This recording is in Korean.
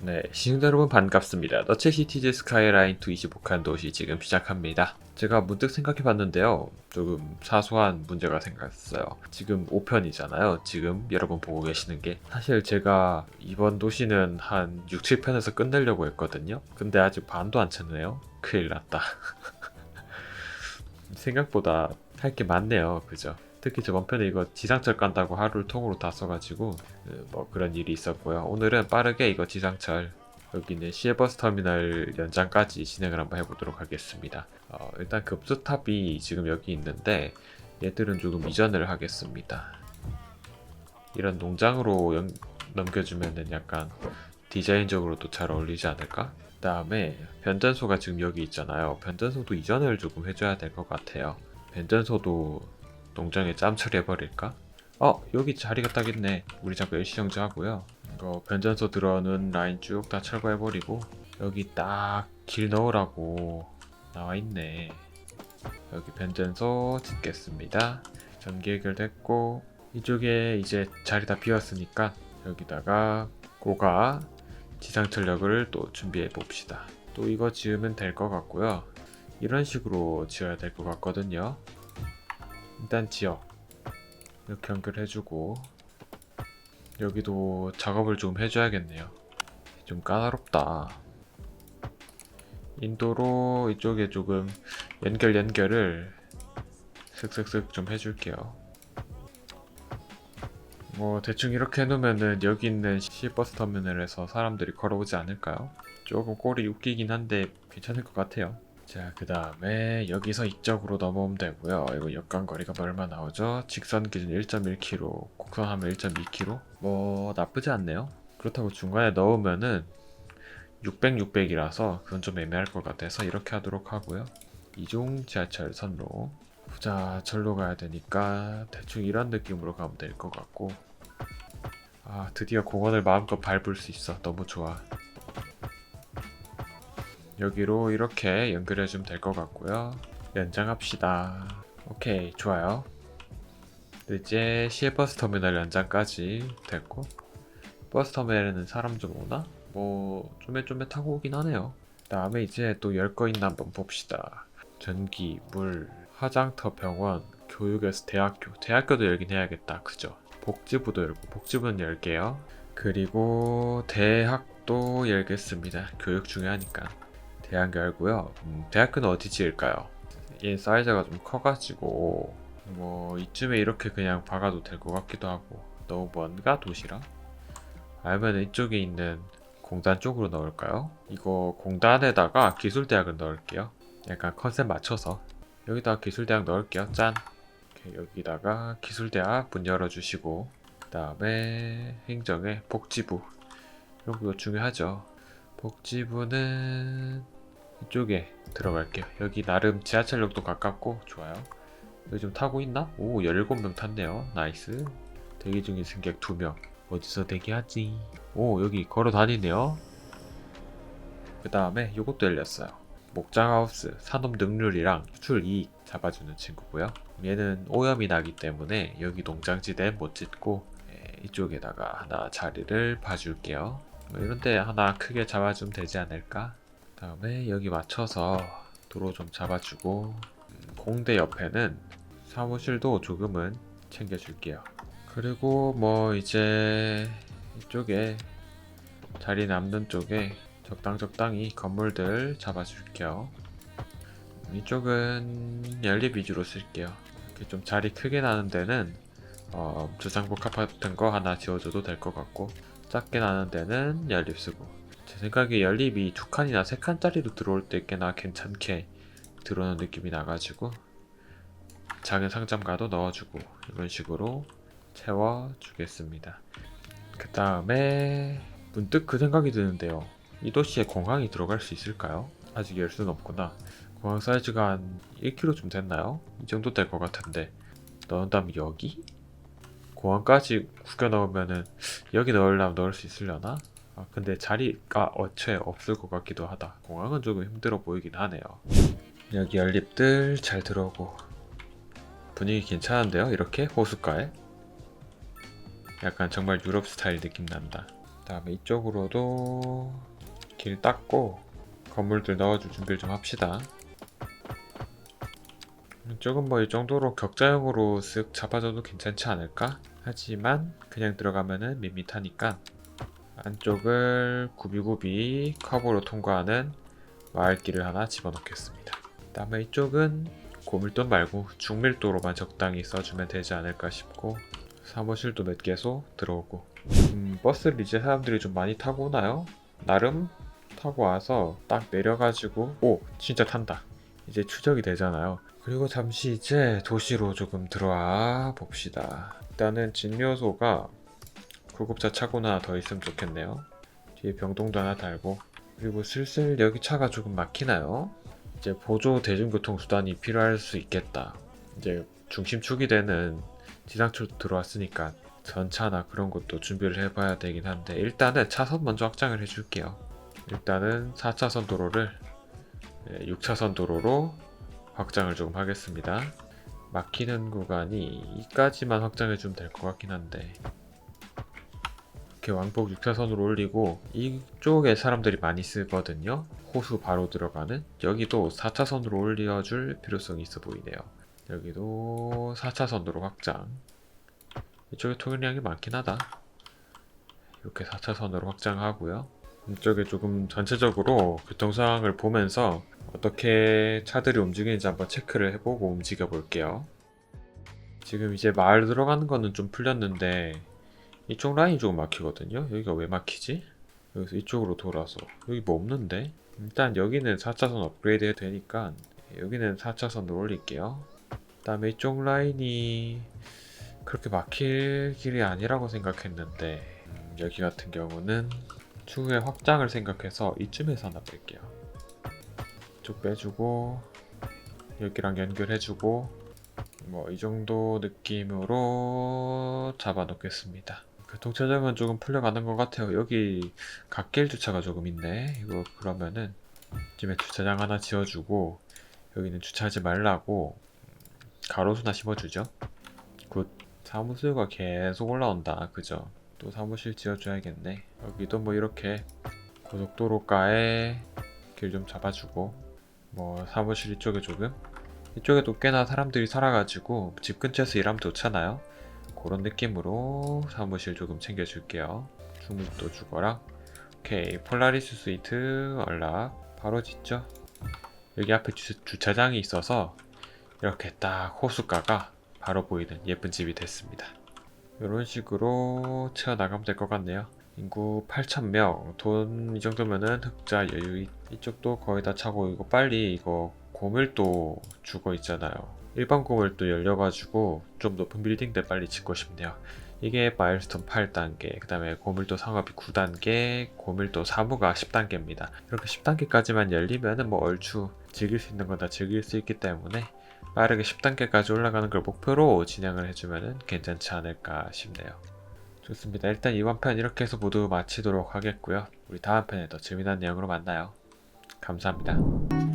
네, 시청자 여러분 반갑습니다. 너체시티즈 스카이라인 2 25칸 도시 지금 시작합니다. 제가 문득 생각해 봤는데요. 조금 사소한 문제가 생겼어요. 지금 5편이잖아요. 지금 여러분 보고 계시는 게. 사실 제가 이번 도시는 한 6, 7편에서 끝내려고 했거든요. 근데 아직 반도 안 쳤네요. 큰일 났다. 생각보다 할 게 많네요. 그죠? 특히 저번 편에 이거 지상철 깐다고 하루를 통으로 다 써가지고 그, 뭐 그런 일이 있었고요. 오늘은 빠르게 이거 지상철 여기는 시외버스 터미널 연장까지 진행을 한번 해보도록 하겠습니다. 어, 일단 급수탑이 지금 여기 있는데 얘들은 조금 이전을 하겠습니다. 이런 농장으로 연- 넘겨주면은 약간 디자인적으로도 잘 어울리지 않을까? 그 다음에 변전소가 지금 여기 있잖아요. 변전소도 이전을 조금 해줘야 될 것 같아요. 변전소도 농장에 짬 처리 해버릴까? 어 여기 자리가 딱 있네. 우리 잠깐 일시정지 하고요. 이거 변전소 들어오는 라인 쭉 다 철거해버리고 여기 딱 길 넣으라고 나와있네. 여기 변전소 짓겠습니다. 전기 해결됐고 이쪽에 이제 자리 다 비었으니까 여기다가 고가 지상철력을 또 준비해 봅시다. 또 이거 지으면 될 것 같고요. 이런 식으로 지어야 될 것 같거든요 일단 지역 이렇게 연결해주고 여기도 작업을 좀 해줘야겠네요. 좀 까다롭다. 인도로 이쪽에 조금 연결 연결을 슥슥슥 좀 해줄게요. 뭐 대충 이렇게 해놓으면은 여기 있는 시버스 터미널에서 사람들이 걸어오지 않을까요? 조금 꼴이 웃기긴 한데 괜찮을 것 같아요. 자, 그 다음에 여기서 이쪽으로 넘어오면 되고요. 이거 역간 거리가 얼마 나오죠? 직선 기준 1.1km, 곡선하면 1.2km. 뭐 나쁘지 않네요. 그렇다고 중간에 넣으면은 600, 600이라서 그건 좀 애매할 것 같아서 이렇게 하도록 하고요. 이중 지하철 선로. 자, 절로 가야 되니까 대충 이런 느낌으로 가면 될 것 같고. 아, 드디어 공원을 마음껏 밟을 수 있어. 너무 좋아. 여기로 이렇게 연결해 주면 될 것 같고요. 연장합시다. 오케이, 좋아요. 이제 시외버스 터미널 연장까지 됐고 버스 터미널에는 사람 좀 오나? 뭐 쪼매쪼매 타고 오긴 하네요. 다음에 이제 또 열 거 있나 한번 봅시다. 전기, 물, 화장터, 병원, 교육에서 대학교. 대학교도 열긴 해야겠다. 그죠? 복지부도 열고 복지부는 열게요. 그리고 대학도 열겠습니다. 교육 중요하니까. 대학 열고요. 음, 대학교는 어디 지을까요? 얘 사이즈가 좀 커가지고 뭐 이쯤에 이렇게 그냥 박아도 될 것 같기도 하고 너무 먼가 도시라? 아니면 이쪽에 있는 공단 쪽으로 넣을까요? 이거 공단에다가 기술대학을 넣을게요. 약간 컨셉 맞춰서 여기다가 기술대학 넣을게요. 짠. 여기다가 기술대학 문 열어주시고 그 다음에 행정에 복지부 이런 거 중요하죠. 복지부는 이쪽에 들어갈게요. 여기 나름 지하철역도 가깝고 좋아요. 여기 좀 타고 있나? 오 17명 탔네요. 나이스. 대기 중인 승객 2명. 어디서 대기하지? 오 여기 걸어 다니네요. 그 다음에 요것도 열렸어요. 목장하우스 산업 능률이랑 수출 이익 잡아주는 친구고요. 얘는 오염이 나기 때문에 여기 농장지대 못 짓고 예, 이쪽에다가 하나 자리를 봐줄게요. 뭐 이런데 하나 크게 잡아주면 되지 않을까? 다음에 여기 맞춰서 도로 좀 잡아주고 음, 공대 옆에는 사무실도 조금은 챙겨줄게요. 그리고 뭐 이제 이쪽에 자리 남는 쪽에 적당 적당히 건물들 잡아줄게요. 이쪽은 연립 위주로 쓸게요. 이렇게 좀 자리 크게 나는 데는 어, 주상복합 같은 거 하나 지어줘도 될 것 같고 작게 나는 데는 연립 쓰고 제 생각에 연립이 두 칸이나 세 칸짜리로 들어올 때 꽤나 괜찮게 들어오는 느낌이 나가지고 작은 상점가도 넣어주고 이런 식으로 채워주겠습니다. 그 다음에 문득 그 생각이 드는데요. 이 도시에 공항이 들어갈 수 있을까요? 아직 열 수는 없구나. 공항 사이즈가 한 1km 좀 됐나요? 이 정도 될 것 같은데 넣은 다음 여기? 공항까지 구겨 넣으면은 여기 넣으려면 넣을 수 있으려나? 아 근데 자리가 어체 없을 것 같기도 하다. 공항은 조금 힘들어 보이긴 하네요. 여기 연립들 잘 들어오고 분위기 괜찮은데요? 이렇게 호숫가에 약간 정말 유럽 스타일 느낌 난다. 다음에 이쪽으로도 길 닦고 건물들 넣어줄 준비를 좀 합시다. 이쪽은 뭐이 정도로 격자형으로 쓱 잡아줘도 괜찮지 않을까? 하지만 그냥 들어가면은 밋밋하니까 안쪽을 구비구비 커브로 통과하는 마을길을 하나 집어넣겠습니다. 다음에 이쪽은 고밀도 말고 중밀도로만 적당히 써주면 되지 않을까 싶고 사무실도 몇 개소 들어오고 음, 버스를 이제 사람들이 좀 많이 타고 오나요? 나름 타고 와서 딱 내려가지고 오 진짜 탄다 이제 추적이 되잖아요 그리고 잠시 이제 도시로 조금 들어와 봅시다 일단은 진묘소가 구급차 차고나 더 있으면 좋겠네요 뒤에 병동도 하나 달고 그리고 슬슬 여기 차가 조금 막히나요? 이제 보조 대중교통 수단이 필요할 수 있겠다 이제 중심축이 되는 지상철 들어왔으니까 전차나 그런 것도 준비를 해봐야 되긴 한데 일단은 차선 먼저 확장을 해줄게요. 일단은 4차선 도로를 6차선 도로로 확장을 조금 하겠습니다. 막히는 구간이 이까지만 확장해주면 될 것 같긴 한데 이렇게 왕복 6차선으로 올리고 이쪽에 사람들이 많이 쓰거든요. 호수 바로 들어가는. 여기도 4차선으로 올려줄 필요성이 있어 보이네요. 여기도 4차선으로 확장. 이쪽에 통행량이 많긴 하다. 이렇게 4차선으로 확장하고요. 이쪽에 조금 전체적으로 교통 상황을 보면서 어떻게 차들이 움직이는지 한번 체크를 해보고 움직여 볼게요. 지금 이제 마을 들어가는 거는 좀 풀렸는데 이쪽 라인이 조금 막히거든요 여기가 왜 막히지? 여기서 이쪽으로 돌아서 여기 뭐 없는데? 일단 여기는 4차선 업그레이드 되니까 여기는 4차선으로 올릴게요 그 다음에 이쪽 라인이 그렇게 막힐 길이 아니라고 생각했는데 음, 여기 같은 경우는 추후에 확장을 생각해서 이쯤에서 하나 뺄게요. 쭉 빼주고 여기랑 연결해주고 뭐 이 정도 느낌으로 잡아놓겠습니다. 교통체증은 조금 풀려가는 것 같아요. 여기 갓길 주차가 조금 있네. 이거 그러면은 이쯤에 주차장 하나 지어주고 여기는 주차하지 말라고 가로수나 심어주죠. 굿. 사무실가 계속 올라온다. 그죠? 또 사무실 지어줘야겠네. 여기도 뭐 이렇게 고속도로가에 길 좀 잡아주고 뭐 사무실 이쪽에 조금 이쪽에도 꽤나 사람들이 살아가지고 집 근처에서 일하면 좋잖아요. 그런 느낌으로 사무실 조금 챙겨줄게요. 중국도 주거라. 오케이 폴라리스 스위트 연락 바로 짓죠. 여기 앞에 주, 주차장이 있어서 이렇게 딱 호수가가 바로 보이는 예쁜 집이 됐습니다. 이런 식으로 채워나가면 될 것 같네요. 인구 8,000명, 돈 이 정도면은 흑자 여유. 이쪽도 거의 다 차고 이거 빨리 이거 고밀도 죽어 있잖아요. 일반 고밀도 열려가지고 좀 높은 빌딩들 빨리 짓고 싶네요. 이게 마일스톤 8단계, 그 다음에 고밀도 상업이 9단계, 고밀도 사무가 10단계입니다. 이렇게 10단계까지만 열리면은 뭐 얼추 즐길 수 있는 건 다 즐길 수 있기 때문에 빠르게 10단계까지 올라가는 걸 목표로 진행을 해주면 괜찮지 않을까 싶네요. 좋습니다. 일단 이번 편 이렇게 해서 모두 마치도록 하겠고요. 우리 다음 편에 더 재미난 내용으로 만나요. 감사합니다.